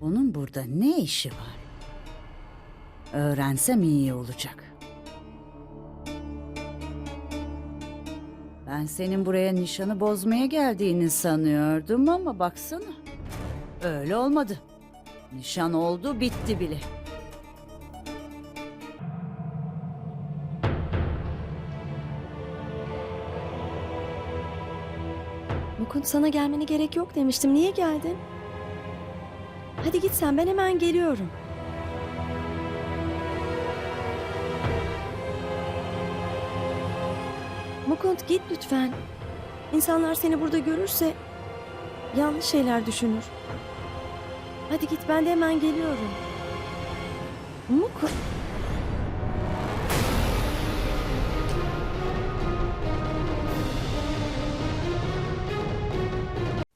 Onun burada ne işi var? Öğrensem iyi olacak. Ben senin buraya nişanı bozmaya geldiğini sanıyordum ama baksana. Öyle olmadı. Nişan oldu, bitti bile. Mukund sana gelmene gerek yok demiştim. Niye geldin? Hadi git sen ben hemen geliyorum. Mukund git lütfen. İnsanlar seni burada görürse yanlış şeyler düşünür. Hadi git ben de hemen geliyorum. Mukund...